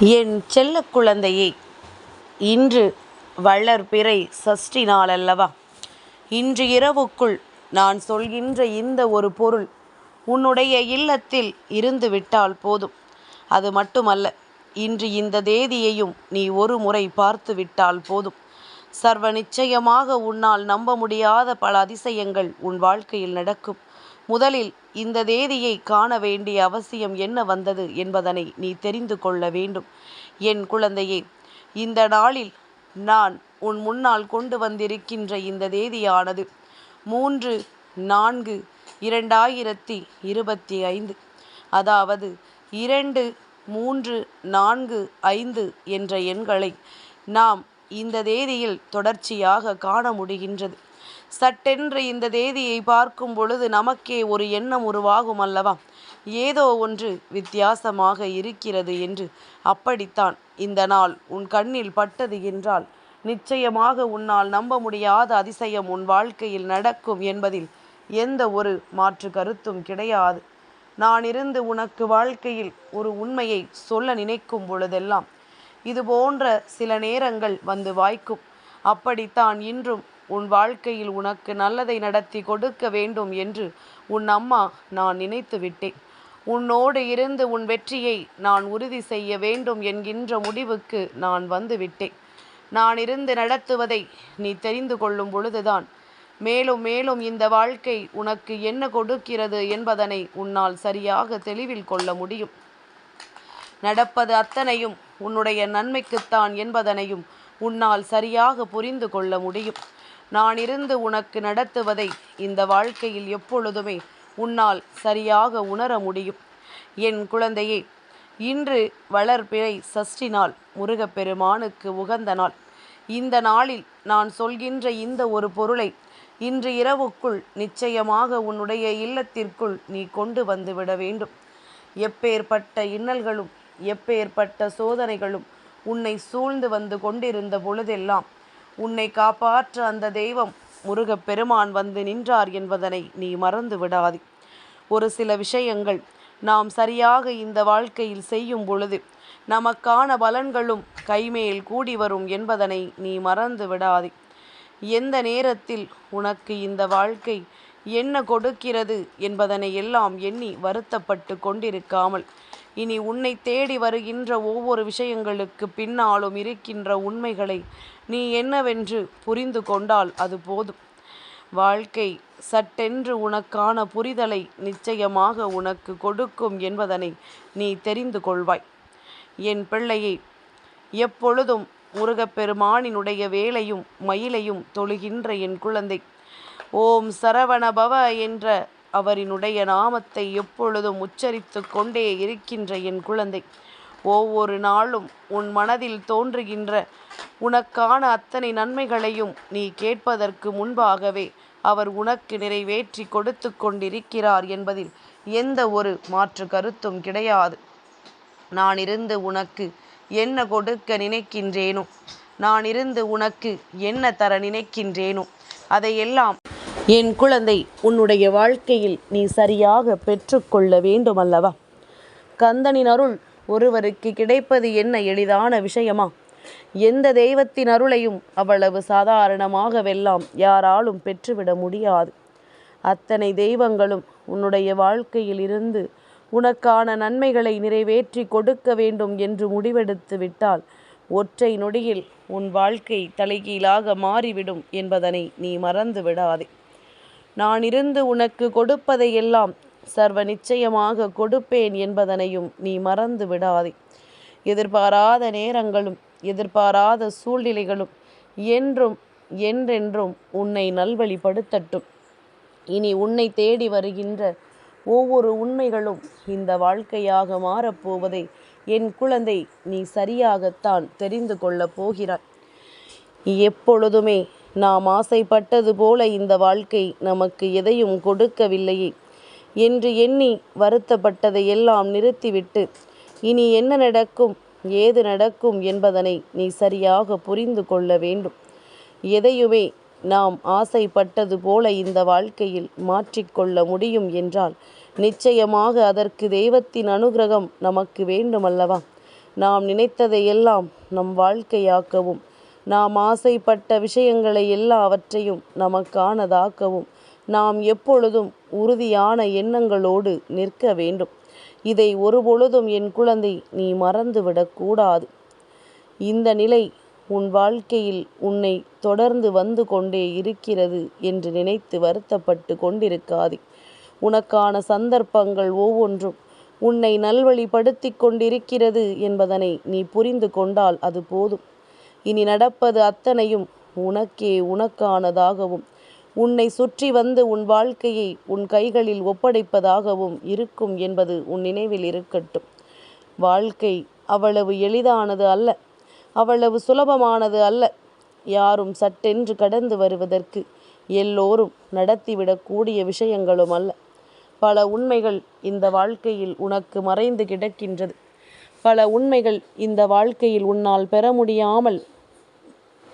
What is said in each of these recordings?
என் செல்ல குழந்தையே இன்று வளர்பிறை சஷ்டி நாளல்லவா? இன்று இரவுக்குள் நான் சொல்கின்ற இந்த ஒரு பொருள் உன்னுடைய இல்லத்தில் இருந்து விட்டால் போதும். அது மட்டுமல்ல இன்று இந்த தேதியையும் நீ ஒரு முறை பார்த்து விட்டால் போதும். சர்வ நிச்சயமாக உன்னால் நம்ப முடியாத பல அதிசயங்கள் உன் வாழ்க்கையில் நடக்கும். முதலில் இந்த தேதியை காண வேண்டிய அவசியம் என்ன வந்தது என்பதனை நீ தெரிந்து கொள்ள வேண்டும். என் குழந்தையே இந்த நாளில் நான் உன் முன்னால் கொண்டு வந்திருக்கின்ற இந்த தேதியானது மூன்று நான்கு இரண்டாயிரத்தி இருபத்தி ஐந்து. அதாவது இரண்டு மூன்று நான்கு ஐந்து என்ற எண்களை நாம் இந்த தேதியில் தொடர்ச்சியாக காண முடிகின்றது. சட்டென்று இந்த தேதியை பார்க்கும் பொழுது நமக்கே ஒரு எண்ணம் உருவாகும் அல்லவா? ஏதோ ஒன்று வித்தியாசமாக இருக்கிறது என்று. அப்படித்தான் இந்த நாள் உன் கண்ணில் பட்டது என்றால் நிச்சயமாக உன்னால் நம்ப முடியாத அதிசயம் உன் வாழ்க்கையில் நடக்கும் என்பதில் எந்த ஒரு மாற்று கருத்தும் கிடையாது. நான் இருந்து உனக்கு வாழ்க்கையில் ஒரு உண்மையை சொல்ல நினைக்கும் பொழுதெல்லாம் இது போன்ற சில நேரங்கள் வந்து வாய்க்கும். அப்படித்தான் இன்றும் உன் வாழ்க்கையில் உனக்கு நல்லதை நடத்தி கொடுக்க வேண்டும் என்று உன் அம்மா நான் நினைத்து விட்டேன். உன்னோடு இருந்து உன் வெற்றியை நான் உறுதி செய்ய வேண்டும் என்கின்ற முடிவுக்கு நான் வந்து விட்டேன். நான் இருந்து நடத்துவதை நீ தெரிந்து கொள்ளும் பொழுதுதான். மேலும் மேலும் இந்த வாழ்க்கை உனக்கு என்ன கொடுக்கிறது என்பதனை உன்னால் சரியாக தெளிவில் கொள்ள முடியும். நடப்பது அத்தனையும் உன்னுடைய நன்மைக்குத்தான் என்பதனையும் உன்னால் சரியாக புரிந்து கொள்ள முடியும். நான் இருந்து உனக்கு நடத்துவதை இந்த வாழ்க்கையில் எப்பொழுதுமே உன்னால் சரியாக உணர முடியும். என் குழந்தையே இன்று வளர்பிறை சஷ்டி நாள் முருகப்பெருமானுக்கு உகந்த நாள். இந்த நாளில் நான் சொல்கின்ற இந்த ஒரு பொருளை இன்று இரவுக்குள் நிச்சயமாக உன்னுடைய இல்லத்திற்குள் நீ கொண்டு வந்து விட வேண்டும். எப்பேற்பட்ட இன்னல்களும் எப்பேற்பட்ட சோதனைகளும் உன்னை சூழ்ந்து வந்து கொண்டிருந்த பொழுதெல்லாம் உன்னை காப்பாற்ற அந்த தெய்வம் முருகப் பெருமான் வந்து நின்றார் என்பதனை நீ மறந்து விடாதே. ஒரு சில விஷயங்கள் நாம் சரியாக இந்த வாழ்க்கையில் செய்யும் பொழுது நமக்கான பலன்களும் கைமேல் கூடி வரும் என்பதனை நீ மறந்து விடாதே. எந்த நேரத்தில் உனக்கு இந்த வாழ்க்கை என்ன கொடுக்கிறது என்பதனை எல்லாம் எண்ணி வருத்தப்பட்டு கொண்டிருக்காமல் இனி உன்னை தேடி வருகின்ற ஒவ்வொரு விஷயங்களுக்கு பின்னாலும் இருக்கின்ற உண்மைகளை நீ என்னவென்று புரிந்து கொண்டால் அது போதும். வாழ்க்கை சட்டென்று உனக்கான புரிதலை நிச்சயமாக உனக்கு கொடுக்கும் என்பதனை நீ தெரிந்து கொள்வாய். என் பிள்ளையை எப்பொழுதும் முருகப்பெருமானினுடைய வேலையும் மயிலையும் தொழுகின்ற என் குழந்தை. ஓம் சரவணபவ என்ற அவரினுடைய நாமத்தை எப்பொழுதும் உச்சரித்து கொண்டே இருக்கின்ற என் குழந்தை. ஒவ்வொரு நாளும் உன் மனதில் தோன்றுகின்ற உனக்கான அத்தனை நன்மைகளையும் நீ கேட்பதற்கு முன்பாகவே அவர் உனக்கு நிறைவேற்றி கொடுத்து கொண்டிருக்கிறார் என்பதில் எந்த ஒரு மாற்று கருத்தும் கிடையாது. நான் இருந்து உனக்கு என்ன கொடுக்க நினைக்கின்றேனோ நான் இருந்து உனக்கு என்ன தர நினைக்கின்றேனோ அதையெல்லாம் என் குழந்தை உன்னுடைய வாழ்க்கையில் நீ சரியாக பெற்றுக்கொள்ள வேண்டுமல்லவா? கந்தனின் அருள் ஒருவருக்கு கிடைப்பது என்ன எளிதான விஷயமா? எந்த தெய்வத்தின் அருளையும் அவ்வளவு சாதாரணமாகவெல்லாம் யாராலும் பெற்றுவிட முடியாது. அத்தனை தெய்வங்களும் உன்னுடைய வாழ்க்கையில் இருந்து உனக்கான நன்மைகளை நிறைவேற்றி கொடுக்க வேண்டும் என்று முடிவெடுத்து விட்டால் ஒற்றை நொடியில் உன் வாழ்க்கை தலைகீழாக மாறிவிடும் என்பதனை நீ மறந்து விடாதே நான் இருந்து உனக்கு கொடுப்பதையெல்லாம் சர்வ நிச்சயமாக கொடுப்பேன் என்பதனையும் நீ மறந்து விடாதே. எதிர்பாராத நேரங்களும் எதிர்பாராத சூழ்நிலைகளும் என்றும் என்றென்றும் உன்னை நல்வழிப்படுத்தட்டும். இனி உன்னை தேடி வருகின்ற ஒவ்வொரு உண்மைகளும் இந்த வாழ்க்கையாக மாறப்போவதை என் குழந்தை நீ சரியாகத்தான் தெரிந்து கொள்ளப் போகிறாய் எப்பொழுதுமே நாம் ஆசைப்பட்டது போல இந்த வாழ்க்கை நமக்கு எதையும் கொடுக்கவில்லையே. என்று எண்ணி வருத்தப்பட்டதை எல்லாம் நிறுத்திவிட்டு இனி என்ன நடக்கும் ஏது நடக்கும் என்பதனை நீ சரியாக புரிந்து கொள்ள வேண்டும். எதையுமே நாம் ஆசைப்பட்டது போல இந்த வாழ்க்கையில் மாற்றிக்கொள்ள முடியும் என்றால் நிச்சயமாக அதற்கு தெய்வத்தின் அனுகிரகம் நமக்கு வேண்டுமல்லவா? நாம் நினைத்ததையெல்லாம் நம் வாழ்க்கையாக்கவும் நாம் ஆசைப்பட்ட விஷயங்களை எல்லாவற்றையும் நமக்கானதாக்கவும் நாம் எப்பொழுதும் உறுதியான எண்ணங்களோடு நிற்க வேண்டும். இதை ஒருபொழுதும் என் குழந்தை நீ மறந்துவிடக்கூடாது இந்த நிலை உன் வாழ்க்கையில் உன்னை தொடர்ந்து வந்து கொண்டே இருக்கிறது என்று நினைத்து வருத்தப்பட்டு கொண்டிருக்காதே. உனக்கான சந்தர்ப்பங்கள் ஒவ்வொன்றும் உன்னை நல்வழிப்படுத்தி கொண்டிருக்கிறது என்பதனை நீ புரிந்து கொண்டால் அது போதும். இனி நடப்பது அத்தனையும் உனக்கே உனக்கானதாகவும் உன்னை சுற்றி வந்து உன் வாழ்க்கையை உன் கைகளில் ஒப்படைப்பதாகவும் இருக்கும் என்பது உன் நினைவில் இருக்கட்டும். வாழ்க்கை அவ்வளவு எளிதானது அல்ல அவ்வளவு சுலபமானது அல்ல. யாரும் சட்டென்று கடந்து வருவதற்கு எல்லோரும் நடத்திவிடக்கூடிய விஷயங்களும் அல்ல. பல உண்மைகள் இந்த வாழ்க்கையில் உனக்கு மறைந்து கிடக்கின்றது. பல உண்மைகள் இந்த வாழ்க்கையில் உன்னால் பெற முடியாமல்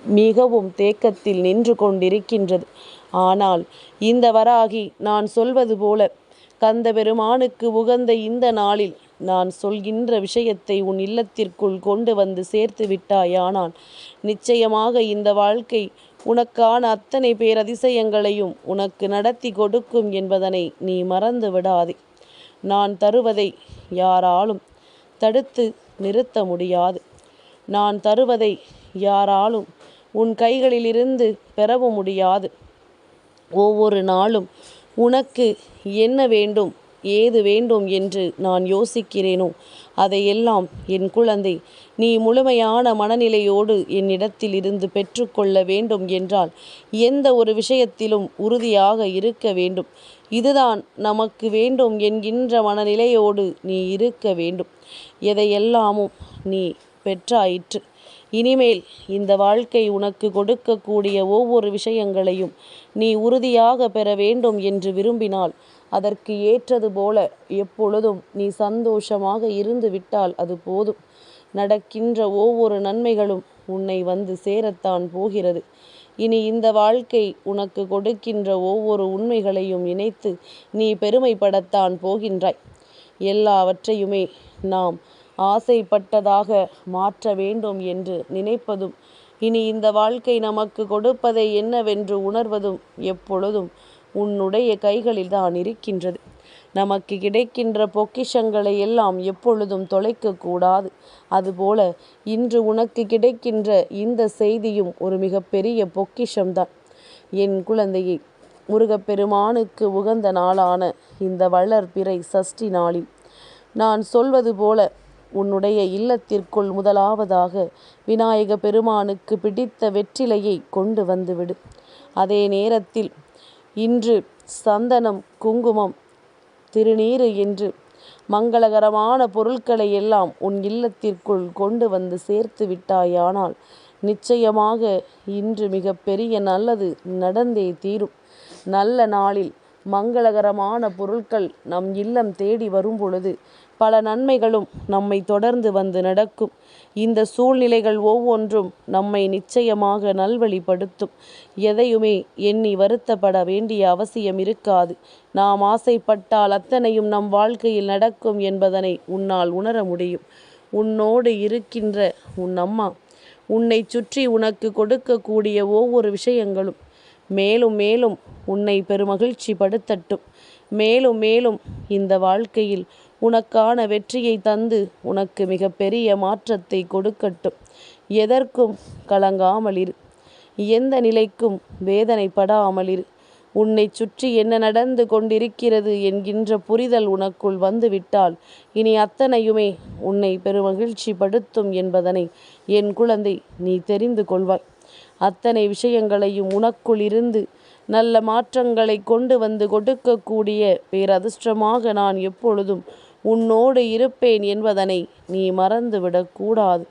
மிகவும் தேக்கத்தில் நின்று கொண்டிருக்கின்றது. ஆனால் இந்த வராகி நான் சொல்வது போல கந்த பெருமானுக்கு உகந்த இந்த நாளில் நான் சொல்கின்ற விஷயத்தை உன் இல்லத்திற்குள் கொண்டு வந்து சேர்த்து விட்டாயானால் நிச்சயமாக இந்த வாழ்க்கை உனக்கான அத்தனை பேரதிசயங்களையும் உனக்கு நடத்தி கொடுக்கும் என்பதனை நீ மறந்து விடாதே. நான் தருவதை யாராலும் தடுத்து நிறுத்த முடியாது. நான் தருவதை யாராலும் உன் கைகளிலிருந்து பெறவும் முடியாது. ஒவ்வொரு நாளும் உனக்கு என்ன வேண்டும் ஏது வேண்டும் என்று நான் யோசிக்கிறேனோ அதையெல்லாம் என் குழந்தை நீ முழுமையான மனநிலையோடு என்னிடத்தில் இருந்து பெற்றுக்கொள்ள வேண்டும் என்றால் எந்த ஒரு விஷயத்திலும் உறுதியாக இருக்க வேண்டும். இதுதான் நமக்கு வேண்டும் என்கின்ற மனநிலையோடு நீ இருக்க வேண்டும். எதையெல்லாமும் நீ பெற்றாயிற்று. இனிமேல் இந்த வாழ்க்கை உனக்கு கொடுக்கக்கூடிய ஒவ்வொரு விஷயங்களையும் நீ உறுதியாக பெற வேண்டும் என்று விரும்பினால் அதற்கு ஏற்றது போல எப்பொழுதும் நீ சந்தோஷமாக இருந்து விட்டால் அது போதும். நடக்கின்ற ஒவ்வொரு நன்மைகளும் உன்னை வந்து சேரத்தான் போகிறது. இனி இந்த வாழ்க்கை உனக்கு கொடுக்கின்ற ஒவ்வொரு உண்மைகளையும் இணைத்து நீ பெருமைப்படத்தான் போகின்றாய். எல்லாவற்றையுமே நாம் ஆசைப்பட்டதாக மாற்ற வேண்டும் என்று நினைப்பதும் இனி இந்த வாழ்க்கை நமக்கு கொடுப்பதை என்னவென்று உணர்வதும் எப்பொழுதும் உன்னுடைய கைகளில் தான் இருக்கின்றது. நமக்கு கிடைக்கின்ற பொக்கிஷங்களை எல்லாம் எப்பொழுதும் தொலைக்கக்கூடாது. அதுபோல இன்று உனக்கு கிடைக்கின்ற இந்த செய்தியும் ஒரு மிகப்பெரிய பொக்கிஷம்தான். என் குழந்தையை முருகப்பெருமானுக்கு உகந்த நாளான இந்த வளர்பிறை சஷ்டி நாளில் நான் சொல்வது போல உன்னுடைய இல்லத்திற்குள் முதலாவதாக விநாயக பெருமானுக்கு பிடித்த வெற்றிலையை கொண்டு வந்துவிடு. அதே நேரத்தில் இன்று சந்தனம் குங்குமம் திருநீறு என்று மங்களகரமான பொருட்களை எல்லாம் உன் இல்லத்திற்குள் கொண்டு வந்து சேர்த்து விட்டாயானால் நிச்சயமாக இன்று மிக பெரிய நல்லது நடந்தே தீரும். நல்ல நாளில் மங்களகரமான பொருட்கள் நம் இல்லம் தேடி வரும் பொழுது பல நன்மைகளும் நம்மை தொடர்ந்து வந்து நடக்கும். இந்த சூழ்நிலைகள் ஒவ்வொன்றும் நம்மை நிச்சயமாக நல்வழிப்படுத்தும். எதையுமே எண்ணி வருத்தப்பட வேண்டிய அவசியம் இருக்காது. நாம் ஆசைப்பட்டால் அத்தனையும் நம் வாழ்க்கையில் நடக்கும் என்பதனை உன்னால் உணர முடியும். உன்னோடு இருக்கின்ற உன் அம்மா உன்னை சுற்றி உனக்கு கொடுக்கக்கூடிய ஒவ்வொரு விஷயங்களும் மேலும் மேலும் உன்னை பெருமகிழ்ச்சி படுத்தட்டும் மேலும் மேலும் இந்த வாழ்க்கையில் உனக்கான வெற்றியை தந்து உனக்கு மிகப்பெரிய மாற்றத்தை கொடுக்கட்டும். எதற்கும் கலங்காமல் இரு. எந்த நிலைக்கும் வேதனைப்படாமல் இரு உன்னை சுற்றி என்ன நடந்து கொண்டிருக்கிறது என்கின்ற புரிதல் உனக்குள் வந்துவிட்டால் இனி அத்தனையுமே உன்னை பெருமகிழ்ச்சி படுத்தும் என்பதனை என் குழந்தை நீ தெரிந்து கொள்வாய். அத்தனை விஷயங்களையும் உனக்குள் இருந்து நல்ல மாற்றங்களை கொண்டு வந்து கொடுக்கக்கூடிய பேரதிர்ஷ்டமாக நான் எப்பொழுதும் உன்னோடு இருப்பேன் என்பதனை நீ மறந்துவிடக்கூடாது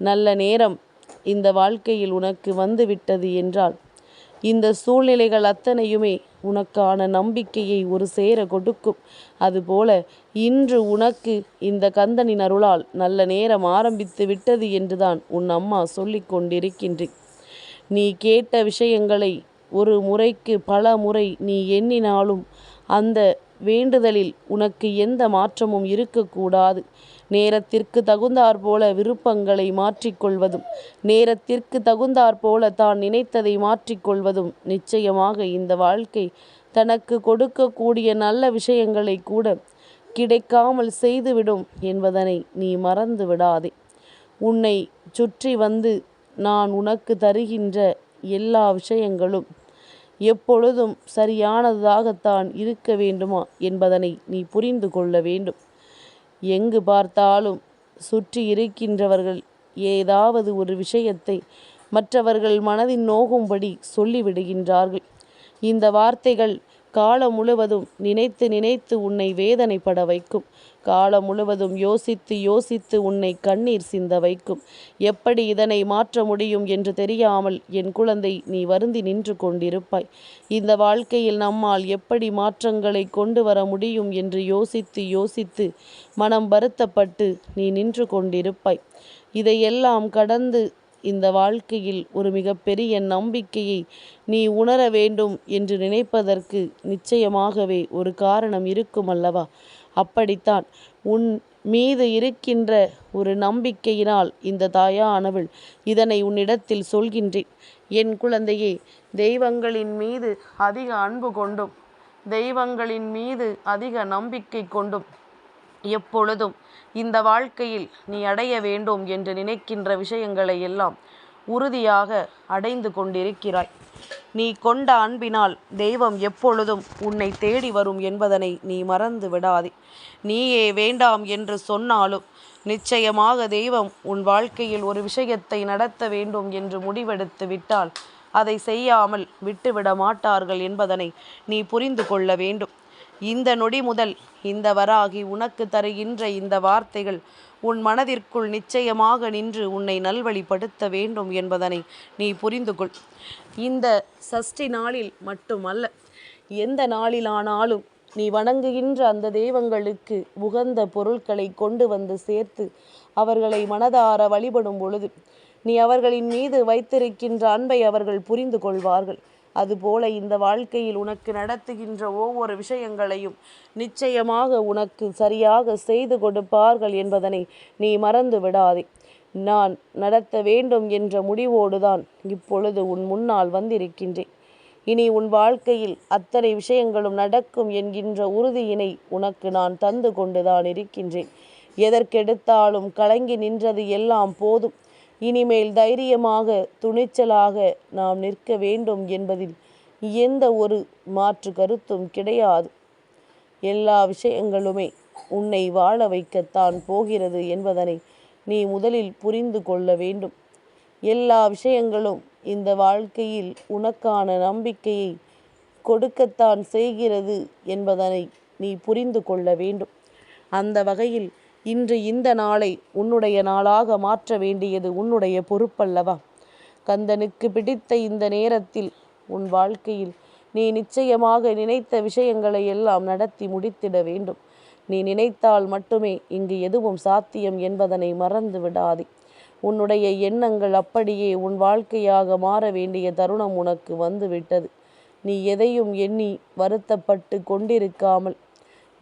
நல்ல நேரம் இந்த வாழ்க்கையில் உனக்கு வந்துவிட்டது என்றால் இந்த சூழ்நிலைகள் அத்தனையுமே உனக்கான நம்பிக்கையை ஒரு சேர கொடுக்கும். அதுபோல இன்று உனக்கு இந்த கந்தனின் அருளால் நல்ல நேரம் ஆரம்பித்து விட்டது என்றுதான் உன் அம்மா சொல்லிக் கொண்டிருக்கின்றேன். நீ கேட்ட விஷயங்களை ஒரு முறைக்கு பல முறை நீ எண்ணினாலும் அந்த வேண்டுதலில் உனக்கு எந்த மாற்றமும் இருக்கக்கூடாது. நேரத்திற்கு தகுந்தாற்போல விருப்பங்களை மாற்றிக்கொள்வதும் நேரத்திற்கு தகுந்தாற்போல தான் நினைத்ததை மாற்றிக்கொள்வதும் நிச்சயமாக இந்த வாழ்க்கை தனக்கு கொடுக்கக்கூடிய நல்ல விஷயங்களை கூட கிடைக்காமல் செய்துவிடும் என்பதனை நீ மறந்து விடாதே. உன்னை சுற்றி வந்து நான் உனக்கு தருகின்ற எல்லா விஷயங்களும் எப்பொழுதும் சரியானதாகத்தான் இருக்க வேண்டுமா என்பதனை நீ புரிந்து கொள்ள வேண்டும். எங்கு பார்த்தாலும் சுற்றி இருக்கின்றவர்கள் ஏதாவது ஒரு விஷயத்தை மற்றவர்கள் மனதின் நோகும்படி சொல்லிவிடுகின்றார்கள். இந்த வார்த்தைகள் காலம் முழுவதும் நினைத்து நினைத்து உன்னை வேதனைப்பட வைக்கும். காலம் முழுவதும் யோசித்து யோசித்து உன்னை கண்ணீர் சிந்த வைக்கும். எப்படி இதனை மாற்ற முடியும் என்று தெரியாமல் என் குழந்தை நீ வருந்தி நின்று கொண்டிருப்பாய். இந்த வாழ்க்கையில் நம்மால் எப்படி மாற்றங்களை கொண்டு வர முடியும் என்று யோசித்து யோசித்து மனம் வருத்தப்பட்டு நீ நின்று கொண்டிருப்பாய். இதையெல்லாம் கடந்து இந்த வாழ்க்கையில் ஒரு மிகப்பெரிய நம்பிக்கையை நீ உணர வேண்டும் என்று நினைப்பதற்கு நிச்சயமாகவே ஒரு காரணம் இருக்கும் அல்லவா? அப்படித்தான். உன் மீது இருக்கின்ற ஒரு நம்பிக்கையினால் இந்த தாயானவள் இதனை உன்னிடத்தில் சொல்கின்றேன். என் குழந்தையே தெய்வங்களின் மீது அதிக அன்பு கொண்டும் தெய்வங்களின் மீது அதிக நம்பிக்கை கொண்டும் எப்பொழுதும் இந்த வாழ்க்கையில் நீ அடைய வேண்டும் என்று நினைக்கின்ற விஷயங்களை எல்லாம் உறுதியாக அடைந்து கொண்டிருக்கிறாய். நீ கொண்ட அன்பினால் தெய்வம் எப்பொழுதும் உன்னை தேடி வரும் என்பதனை நீ மறந்து விடாதே. நீயே வேண்டாம் என்று சொன்னாலும் நிச்சயமாக தெய்வம் உன் வாழ்க்கையில் ஒரு விஷயத்தை நடத்த வேண்டும் என்று முடிவெடுத்து விட்டால் அதை செய்யாமல் விட்டுவிட மாட்டார்கள் என்பதனை நீ புரிந்து கொள்ள வேண்டும். இந்த நொடி முதல் இந்த வராகி உனக்கு தருகின்ற இந்த வார்த்தைகள் உன் மனதிற்குள் நிச்சயமாக நின்று உன்னை நல்வழிப்படுத்த வேண்டும் என்பதனை நீ புரிந்து கொள். இந்த சஷ்டி நாளில் மட்டுமல்ல எந்த நாளிலானாலும் நீ வணங்குகின்ற அந்த தெய்வங்களுக்கு உகந்த பொருட்களை கொண்டு வந்து சேர்த்து அவர்களை மனதார வழிபடும் பொழுது நீ அவர்களின் மீது வைத்திருக்கின்ற அன்பை அவர்கள் புரிந்து கொள்வார்கள். அதுபோல இந்த வாழ்க்கையில் உனக்கு நடத்துகின்ற ஒவ்வொரு விஷயங்களையும் நிச்சயமாக உனக்கு சரியாக செய்து கொடுப்பார்கள் என்பதனை நீ மறந்து விடாதே. நான் நடத்த வேண்டும் என்ற முடிவோடுதான் இப்பொழுது உன் முன்னால் வந்திருக்கின்றேன். இனி உன் வாழ்க்கையில் அத்தனை விஷயங்களும் நடக்கும் என்கின்ற உறுதியினை உனக்கு நான் தந்து கொண்டுதான் இருக்கின்றேன். எதற்கெடுத்தாலும் கலங்கி நின்றது எல்லாம் போதும். இனிமேல் தைரியமாக துணிச்சலாக நாம் நிற்க வேண்டும் என்பதில் எந்த ஒரு மாற்று கருத்தும் கிடையாது. எல்லா விஷயங்களுமே உன்னை வாழ வைக்கத்தான் போகிறது என்பதனை நீ முதலில் புரிந்து கொள்ள வேண்டும். எல்லா விஷயங்களும் இந்த வாழ்க்கையில் உனக்கான நம்பிக்கையை கொடுக்கத்தான் செய்கிறது என்பதனை நீ புரிந்து கொள்ள வேண்டும். அந்த வகையில் இன்று இந்த நாளை உன்னுடைய நாளாக மாற்ற வேண்டியது உன்னுடைய பொறுப்பல்லவா? கந்தனுக்கு பிடித்த இந்த நேரத்தில் உன் வாழ்க்கையில் நீ நிச்சயமாக நினைத்த விஷயங்களை எல்லாம் நடத்தி முடித்திட வேண்டும். நீ நினைத்தால் மட்டுமே இங்கு எதுவும் சாத்தியம் என்பதனை மறந்து விடாதே. உன்னுடைய எண்ணங்கள் அப்படியே உன் வாழ்க்கையாக மாற வேண்டிய தருணம் உனக்கு வந்துவிட்டது. நீ எதையும் எண்ணி வருத்தப்பட்டு கொண்டிருக்காமல்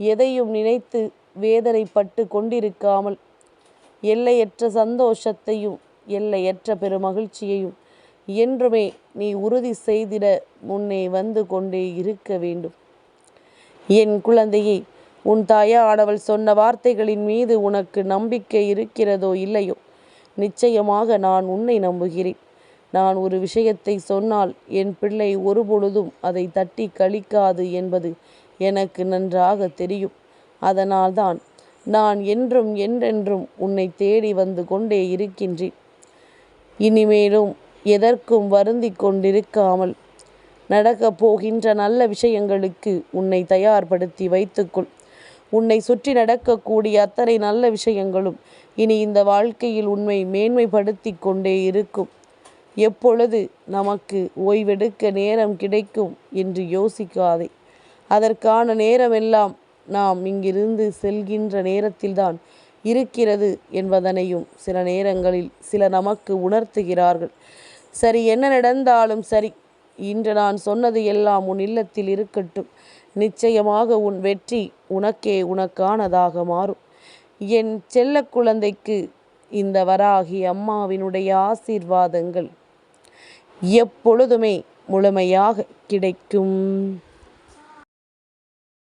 எதையும் நினைத்து வேதனைப்பட்டு கொண்டிருக்காமல் எல்லையற்ற சந்தோஷத்தையும் எல்லையற்ற பெருமகிழ்ச்சியையும் என்றுமே நீ உறுதி செய்திட முன்னே வந்து கொண்டே இருக்க வேண்டும். என் குழந்தையை உன் தாயானவள் சொன்ன வார்த்தைகளின் மீது உனக்கு நம்பிக்கை இருக்கிறதோ இல்லையோ? நிச்சயமாக நான் உன்னை நம்புகிறேன். நான் ஒரு விஷயத்தை சொன்னால் என் பிள்ளை ஒருபொழுதும் அதை தட்டி கழிக்காது என்பது எனக்கு நன்றாக தெரியும். அதனால்தான் நான் என்றும் என்றென்றும் உன்னை தேடி வந்து கொண்டே இருக்கின்றேன். இனிமேலும் எதற்கும் வருந்தி கொண்டிருக்காமல் நடக்கப் போகின்ற நல்ல விஷயங்களுக்கு உன்னை தயார்படுத்தி வைத்துக்கொள். உன்னை சுற்றி நடக்கக்கூடிய அத்தனை நல்ல விஷயங்களும் இனி இந்த வாழ்க்கையில் உண்மை மேன்மைப்படுத்தி கொண்டே இருக்கும். எப்பொழுது நமக்கு ஓய்வெடுக்க நேரம் கிடைக்கும் என்று யோசிக்காதே. அதற்கான நேரமெல்லாம் நாம் இங்கிருந்து செல்கின்ற நேரத்தில்தான் இருக்கிறது என்பதனையும் சில நேரங்களில் சில நமக்கு உணர்த்துகிறார்கள். சரி என்ன நடந்தாலும் சரி இன்று நான் சொன்னது எல்லாம் உன் இல்லத்தில் இருக்கட்டும். நிச்சயமாக உன் வெற்றி உனக்கே உனக்கானதாக மாறும். என் செல்ல குழந்தைக்கு இந்த வராகி அம்மாவினுடைய ஆசீர்வாதங்கள் எப்பொழுதுமே முழுமையாக கிடைக்கும்.